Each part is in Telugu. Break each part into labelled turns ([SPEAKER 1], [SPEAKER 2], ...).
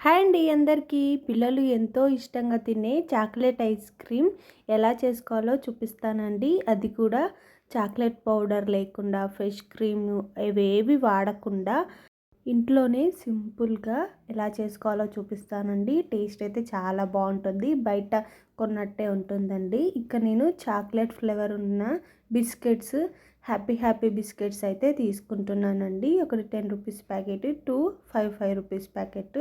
[SPEAKER 1] హాయ్ అండి అందరికీ. పిల్లలు ఎంతో ఇష్టంగా తినే చాక్లెట్ ఐస్ క్రీమ్ ఎలా చేసుకోవాలో చూపిస్తానండి. అది కూడా చాక్లెట్ పౌడర్ లేకుండా ఫ్రెష్ క్రీమ్ ఇవేవి వాడకుండా ఇంట్లోనే సింపుల్గా ఎలా చేసుకోవాలో చూపిస్తానండి. టేస్ట్ అయితే చాలా బాగుంటుంది. బయట కొన్నట్టే ఉంటుందండి. ఇక నేను చాక్లెట్ ఫ్లేవర్ ఉన్న బిస్కెట్స్ హ్యాపీ హ్యాపీ బిస్కెట్స్ అయితే తీసుకుంటున్నానండి. ఒకటి ten rupees packet two five five rupees packet.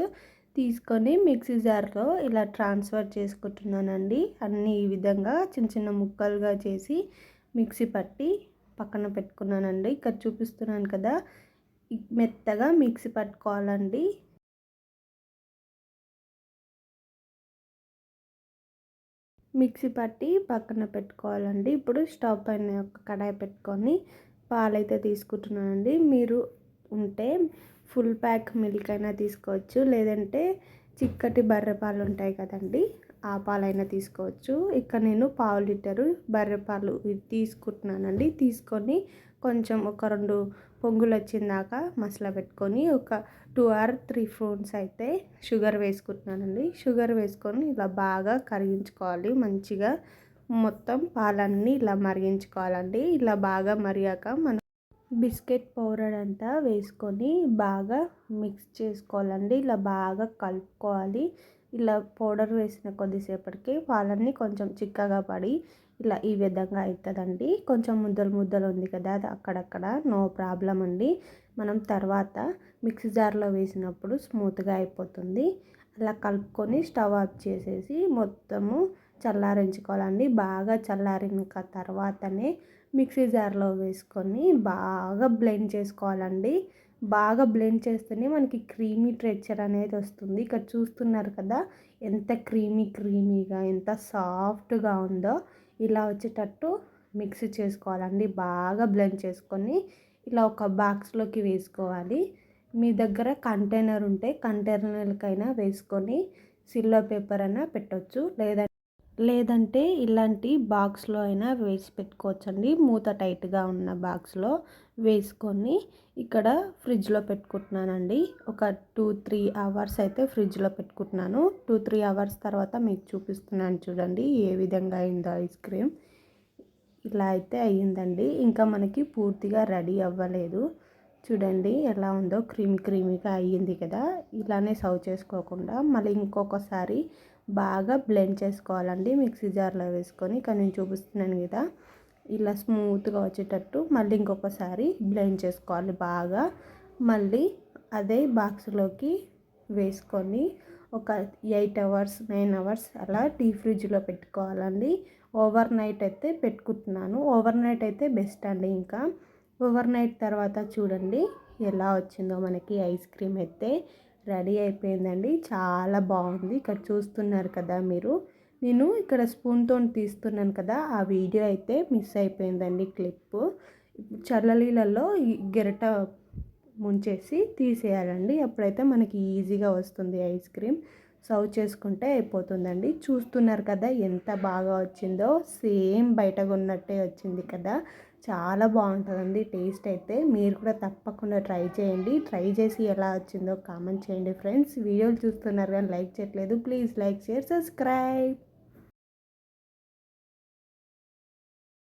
[SPEAKER 1] తీసుకొని మిక్సీ జార్లో ఇలా ట్రాన్స్ఫర్ చేసుకుంటున్నానండి. అన్నీ ఈ విధంగా చిన్న చిన్న ముక్కలుగా చేసి మిక్సీ పట్టి పక్కన పెట్టుకున్నానండి. ఇక్కడ చూపిస్తున్నాను కదా మెత్తగా మిక్సీ పట్టుకోవాలండి. మిక్సీ పట్టి పక్కన పెట్టుకోవాలండి. ఇప్పుడు స్టవ్ పైన ఒక కడాయి పెట్టుకొని పాలైతే తీసుకుంటున్నానండి. మీరు ఉంటే ఫుల్ ప్యాక్ మిల్క్ అయినా తీసుకోవచ్చు. లేదంటే చిక్కటి బర్రె పాలు ఉంటాయి కదండి ఆ పాలైనా తీసుకోవచ్చు. ఇక్కడ నేను పావు లీటరు బర్రె పాలు తీసుకుంటున్నానండి. తీసుకొని కొంచెం ఒక రెండు పొంగులు వచ్చిందాక మసాలా పెట్టుకొని ఒక టూ ఆర్ త్రీ ఫోన్స్ అయితే షుగర్ వేసుకుంటున్నానండి. షుగర్ వేసుకొని ఇలా బాగా కరిగించుకోవాలి. మంచిగా మొత్తం పాలన్నీ ఇలా మరిగించుకోవాలండి. ఇలా బాగా మరిగాక మనం బిస్కెట్ పౌడర్ అంతా వేసుకొని బాగా మిక్స్ చేసుకోవాలండి. ఇలా బాగా కలుపుకోవాలి. ఇలా పౌడర్ వేసిన కొద్దిసేపటికి పాలన్నీ కొంచెం చిక్కగా పడి ఇలా ఈ విధంగా అవుతుందండి. కొంచెం ముద్దలు ముద్దలు ఉంది కదా అది అక్కడక్కడ నో ప్రాబ్లం అండి. మనం తర్వాత మిక్సీ జార్లో వేసినప్పుడు స్మూత్గా అయిపోతుంది. అలా కలుపుకొని స్టవ్ ఆఫ్ చేసేసి మొత్తము చల్లారించుకోవాలండి. బాగా చల్లారిన తర్వాతనే మిక్సీ జార్లో వేసుకొని బాగా బ్లెండ్ చేసుకోవాలండి. బాగా బ్లెండ్ చేస్తేనే మనకి క్రీమీ టెక్చర్ అనేది వస్తుంది. ఇక్కడ చూస్తున్నారు కదా ఎంత క్రీమీ క్రీమీగా ఎంత సాఫ్ట్గా ఉందో ఇలా వచ్చేటట్టు మిక్స్ చేసుకోవాలండి. బాగా బ్లెండ్ చేసుకొని ఇలా ఒక బాక్స్లోకి వేసుకోవాలి. మీ దగ్గర కంటైనర్ ఉంటే కంటైనర్లకైనా వేసుకొని సిల్లో పేపర్ అయినా పెట్టవచ్చు లేదా లేదంటే ఇలాంటి బాక్స్లో అయినా వేసి పెట్టుకోవచ్చండి. మూత టైట్గా ఉన్న బాక్స్లో వేసుకొని ఇక్కడ ఫ్రిడ్జ్లో పెట్టుకుంటున్నానండి. ఒక టూ త్రీ అవర్స్ అయితే ఫ్రిడ్జ్లో పెట్టుకుంటున్నాను. టూ త్రీ అవర్స్ తర్వాత మీకు చూపిస్తున్నాను చూడండి ఏ విధంగా అయిందో ఐస్ క్రీమ్. ఇలా అయితే అయ్యిందండి. ఇంకా మనకి పూర్తిగా రెడీ అవ్వలేదు. చూడండి ఎలా ఉందో క్రీమీ క్రీమీగా అయ్యింది కదా. ఇలానే సర్వ్ చేసుకోకుండా మళ్ళీ ఇంకొకసారి బాగా బ్లెండ్ చేసుకోవాలండి మిక్సీ జార్లో వేసుకొని. ఇక్కడ నేను చూపిస్తున్నాను కదా ఇలా స్మూత్గా వచ్చేటట్టు మళ్ళీ ఇంకొకసారి బ్లెండ్ చేసుకోవాలి బాగా. మళ్ళీ అదే బాక్స్లోకి వేసుకొని ఒక ఎయిట్ అవర్స్ నైన్ అవర్స్ అలా డీ ఫ్రిడ్జ్లో పెట్టుకోవాలండి. ఓవర్ నైట్ అయితే పెట్టుకుంటున్నాను. ఓవర్ నైట్ అయితే బెస్ట్ అండి ఇంకా. ఓవర్ నైట్ తర్వాత చూడండి ఎలా వచ్చిందో మనకి ఐస్ క్రీమ్ అయితే. రెడీ అయిపోయిందండి. చాలా బాగుంది. ఇక్కడ చూస్తున్నారు కదా మీరు. నేను ఇక్కడ స్పూన్తో తీస్తున్నాను కదా ఆ వీడియో అయితే మిస్ అయిపోయిందండి క్లిప్. చల్లలీలలో గెరట ముంచేసి తీసేయాలండి. అప్పుడైతే మనకి ఈజీగా వస్తుంది ఐస్ క్రీమ్. సర్వ్ చేసుకుంటే అయిపోతుందండి. చూస్తున్నారు కదా ఎంత బాగా వచ్చిందో. సేమ్ బయట ఉన్నట్టే వచ్చింది కదా. చాలా బాగుంటుందండి టేస్ట్ అయితే. మీరు కూడా తప్పకుండా ట్రై చేయండి. ట్రై చేసి ఎలా వచ్చిందో కామెంట్ చేయండి ఫ్రెండ్స్. వీడియోలు చూస్తున్నారు కానీ లైక్ చేయట్లేదు. Please like share subscribe.